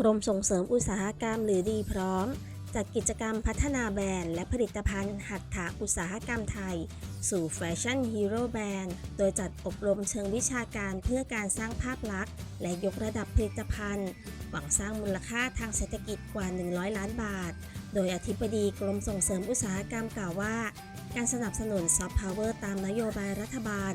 กรมส่งเสริมอุตสาหกรรมหรือดีพร้อม จัดกิจกรรมพัฒนาแบรนด์และผลิตภัณฑ์ หัตถอุตสาหกรรมไทย สู่แฟชั่นฮีโร่แบรนด์โดยจัดอบรมเชิงวิชาการเพื่อการสร้างภาพลักษณ์ และยกระดับผลิตภัณฑ์ หวังสร้างมูลค่าทางเศรษฐกิจกว่า 100 ล้านบาท โดยอธิบดีกรมส่งเสริมอุตสาหกรรมกล่าวว่า การสนับสนุนซอฟต์พาวเวอร์ตามนโยบายรัฐบาล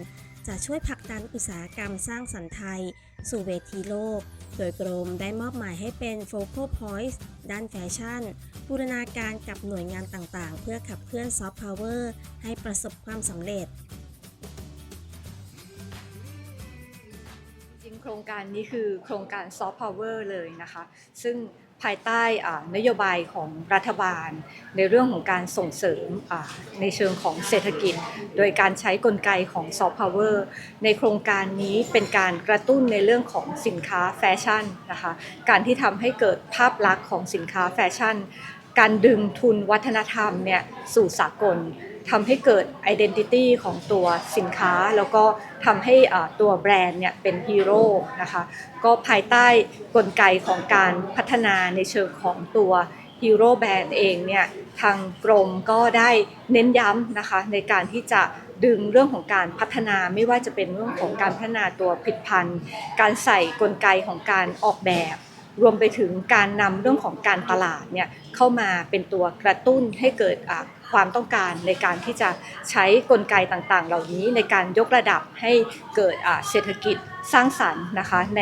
จะช่วยผลักดันอุตสาหกรรมสร้างสรรค์ไทย สู่เวทีโลก โดยกรมได้มอบหมายให้เป็น Focal Point ด้านแฟชั่นบูรณาการกับหน่วยงานต่างๆ เพื่อขับเคลื่อนซอฟต์พาวเวอร์ให้ประสบความสำเร็จ จริงโครงการนี้คือโครงการซอฟต์พาวเวอร์เลยนะคะ ซึ่ง ภายใต้นโยบายของรัฐบาล ในเรื่องของการส่งเสริมในเชิงของเศรษฐกิจ โดยการใช้กลไกของซอฟต์พาวเวอร์ในโครงการนี้เป็นการกระตุ้นในเรื่องของสินค้าแฟชั่นนะคะการที่ทำให้เกิดภาพลักษณ์ของสินค้าแฟชั่น การดึงทุนวัฒนธรรมเนี่ยสู่สากล ทำให้เกิด identity ของตัวสินค้า แล้วก็ทำให้ตัวแบรนด์เนี่ยเป็นฮีโร่นะคะก็ภายใต้กลไกของการพัฒนาในเชิงของตัวฮีโร่แบรนด์เองเนี่ยทางกรมก็ได้เน้นย้ำนะคะในการที่จะดึงเรื่องของการพัฒนาไม่ว่าจะเป็นเรื่องของการพัฒนาตัวผลิตภัณฑ์ การใส่กลไกของการออกแบบ รวมไปถึงการนำเรื่องของการตลาดเนี่ยเข้ามาเป็นตัวกระตุ้นให้เกิด ความต้องการในการที่จะใช้กลไกต่างๆ เหล่านี้ในการยกระดับให้เกิดอะเศรษฐกิจสร้างสรรค์นะคะใน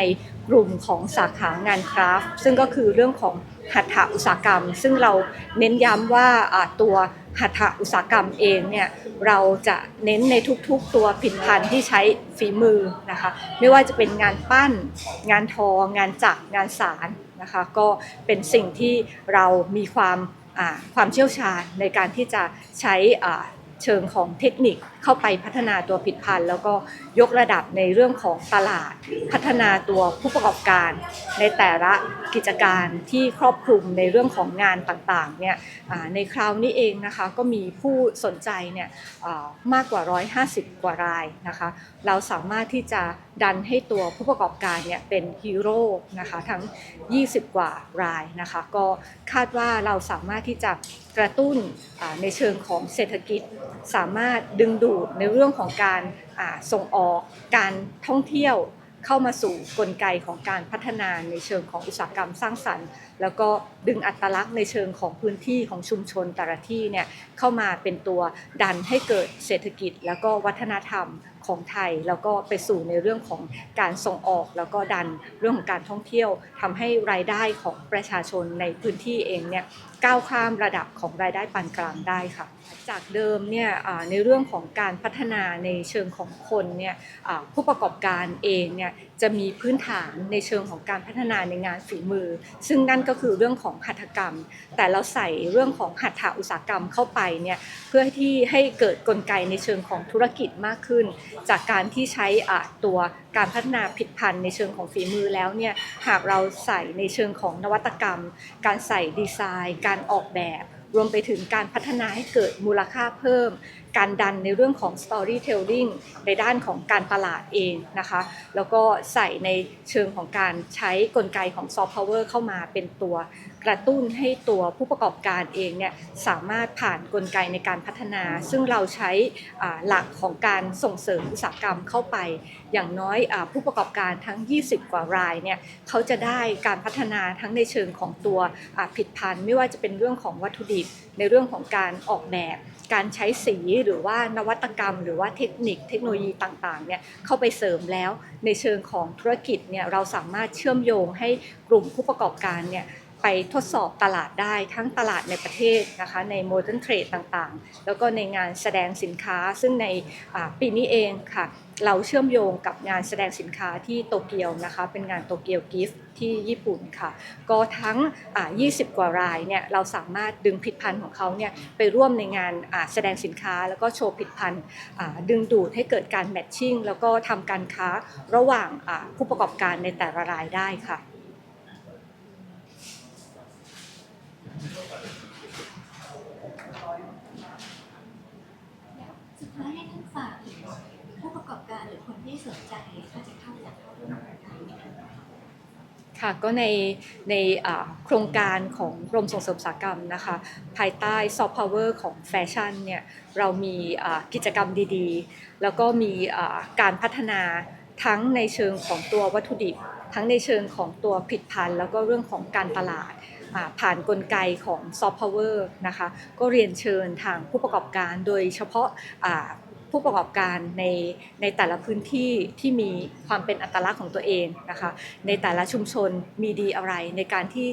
กลุ่มของสาขางานคราฟซึ่งก็คือเรื่องของหัตถอุตสาหกรรม ซึ่งเราเน้นย้ำว่าอะตัวหัตถอุตสาหกรรมเองเนี่ยเราจะเน้นในทุกๆ ตัวผลิตภัณฑ์ที่ใช้ฝีมือนะคะไม่ว่าจะเป็นงานปั้น งานทองานจักรงานสารนะคะก็เป็นสิ่งที่เรามีความ ความเชี่ยวชาญในการที่จะใช้เชิงของเทคนิคเข้าไปพัฒนาตัวผลิตภัณฑ์ แล้วก็ยกระดับในเรื่องของตลาด พัฒนาตัวผู้ประกอบการ ในแต่ละกิจการที่ครอบคลุมในเรื่องของงานต่างๆเนี่ยในคราวนี้เองนะคะก็มีผู้สนใจเนี่ยมากกว่า 150 กว่ารายนะคะเราสามารถที่จะ ดันให้ตัวผู้ประกอบการเนี่ยเป็นฮีโร่นะคะทั้ง 20 กว่ารายนะคะก็คาดว่าเราสามารถที่จะกระตุ้นในเชิงของเศรษฐกิจ สามารถดึงดูดในเรื่องของการส่งออกการท่องเที่ยว เข้ามาสู่กลไกของการพัฒนาในเชิงของอุตสาหกรรมสร้างสรรค์ แล้วก็ดึงอัตลักษณ์ในเชิงของพื้นที่ของชุมชนแต่ละที่เนี่ยเข้ามาเป็นตัวดันให้เกิดเศรษฐกิจ แล้วก็วัฒนธรรมของไทย แล้วก็ไปสู่ในเรื่องของการส่งออก แล้วก็ดันเรื่องของการท่องเที่ยวทำให้รายได้ของประชาชนในพื้นที่เองเนี่ยก้าวข้ามระดับของรายได้ปานกลางได้ค่ะ จากเดิมเนี่ยในเรื่องของการพัฒนาในเชิงของคนเนี่ยผู้ประกอบการเองเนี่ยจะมีพื้นฐานในเชิงของการพัฒนาในงานฝีมือ ซึ่งนั่นก็คือเรื่องของหัตถกรรม แต่เราใส่เรื่องของหัตถอุตสาหกรรมเข้าไปเนี่ยเพื่อที่ให้เกิดกลไกในเชิงของธุรกิจมากขึ้น จากการที่ใช้ตัวการพัฒนาผิดพันธ์ในเชิงของฝีมือแล้วเนี่ยหากเราใส่ในเชิงของนวัตกรรม การใส่ดีไซน์ การออกแบบ รวมไปถึงการพัฒนาให้เกิดมูลค่าเพิ่ม การดันในเรื่องของ storytelling ในด้านของการตลาดเองนะคะ แล้วก็ใส่ในเชิงของการใช้กลไกของ soft power เข้ามาเป็นตัวกระตุ้นให้ตัวผู้ประกอบการเองเนี่ยสามารถผ่านกลไกในการพัฒนา ซึ่งเราใช้หลักของการส่งเสริมอุตสาหกรรมเข้าไป อย่างน้อยอผู้ประกอบการทั้ง 20 กว่ารายเนี่ยเขาจะได้การพัฒนาทั้งในเชิงของตัวผลิดพันธ์ไม่ว่าจะเป็นเรื่องของวัตถุดิบในเรื่องของการออกแบบ การใช้สีหรือว่านวัตกรรม หรือว่าเทคนิคเทคโนโลยีต่างๆเนี่ยเข้าไปเสริมแล้ว ในเชิงของธุรกิจเนี่ยเราสามารถเชื่อมโยงให้กลุ่มผู้ประกอบการเนี่ย ไปทดสอบตลาดได้ทั้งตลาดในประเทศนะคะในโมเดิร์นเทรดต่างๆ แล้วก็ในงานแสดงสินค้าซึ่งในปีนี้เองค่ะ เราเชื่อมโยงกับงานแสดงสินค้าที่โตเกียวนะคะเป็นงานโตเกียวกิฟต์ที่ญี่ปุ่นค่ะ ก็ทั้ง 20 กว่ารายเนี่ยเราสามารถดึงผลิตภัณฑ์ของเขาเนี่ยไปร่วมในงานแสดงสินค้า แล้วก็โชว์ผลิตภัณฑ์ดึงดูดให้เกิดการแมทชิ่งแล้วก็ทำการค้าระหว่างผู้ประกอบการในแต่ละรายได้ค่ะ สุดท้ายให้ท่านฝากผู้ประกอบการหรือคนที่สนใจถ้าจะเข้าอยากเข้าร่วมโครงการนี้ค่ะค่ะก็ในในโครงการของกรมส่งเสริมอุตสาหกรรมนะคะ ภายใต้ซอฟต์พาวเวอร์ของแฟชั่นเนี่ยเรามีกิจกรรมดีๆ แล้วก็มีการพัฒนาทั้งในเชิงของตัววัตถุดิบ ทั้งในเชิงของตัวผลิตภัณฑ์แล้วก็เรื่องของการตลาดผ่านกลไกของซอฟต์พาวเวอร์นะคะก็เรียนเชิญทางผู้ประกอบการโดยเฉพาะผู้ประกอบการในในแต่ละพื้นที่ที่มีความเป็นอัตลักษณ์ของตัวเองนะคะในแต่ละชุมชนมีดีอะไรในการที่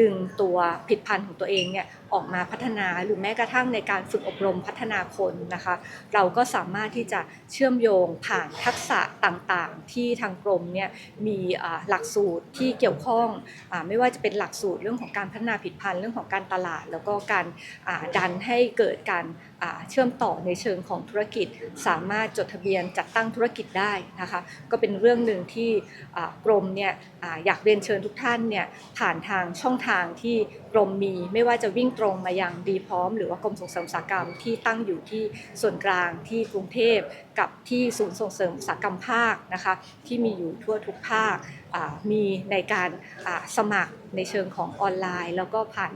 ดึงตัวผิดพันธุ์ของตัวเองเนี่ยออกมาพัฒนาหรือแม้กระทั่งในการฝึกอบรมพัฒนาคนนะคะ เราก็สามารถที่จะเชื่อมโยงผ่านทักษะต่างๆ ที่ทางกรมเนี่ยมีหลักสูตรที่เกี่ยวข้องอไม่ว่าจะเป็นหลักสูตรเรื่องของการพัฒนาผิดพันธุ์เรื่องของการตลาด แล้วก็การดันให้เกิดการเชื่อมต่อในเชิงของธุรกิจ สามารถจดทะเบียนจัดตั้งธุรกิจได้นะคะก็เป็นเรื่องหนึ่งที่กรมเนี่ยอยากเรียนเชิญทุกท่านเนี่ยผ่านทางช่องทางที่กรมมี ไม่ว่าจะวิ่งตรงมายังดีพร้อม หรือว่ากรมส่งเสริมอุตสาหกรรมที่ตั้งอยู่ที่ส่วนกลางที่กรุงเทพกับที่ศูนย์ส่งเสริมอุตสาหกรรมภาคนะคะที่มีอยู่ทั่วทุกภาคมีในการสมัครในเชิงของออนไลน์ แล้วก็ผ่าน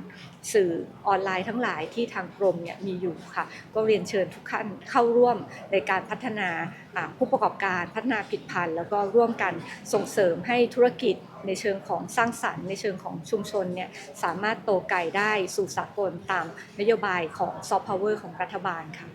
สื่อออนไลน์ทั้งหลายที่ทางกรมเนี่ยมีอยู่ค่ะก็เรียนเชิญทุกท่านเข้าร่วมในการพัฒนาอ่าผู้ประกอบการพัฒนาผลิตภัณฑ์ แล้วก็ร่วมกันส่งเสริมให้ธุรกิจ ในเชิงของสร้างสรรค์ ในเชิงของชุมชนเนี่ยสามารถโตไกลได้สู่สากลตามนโยบายของซอฟต์พาวเวอร์ของรัฐบาลค่ะ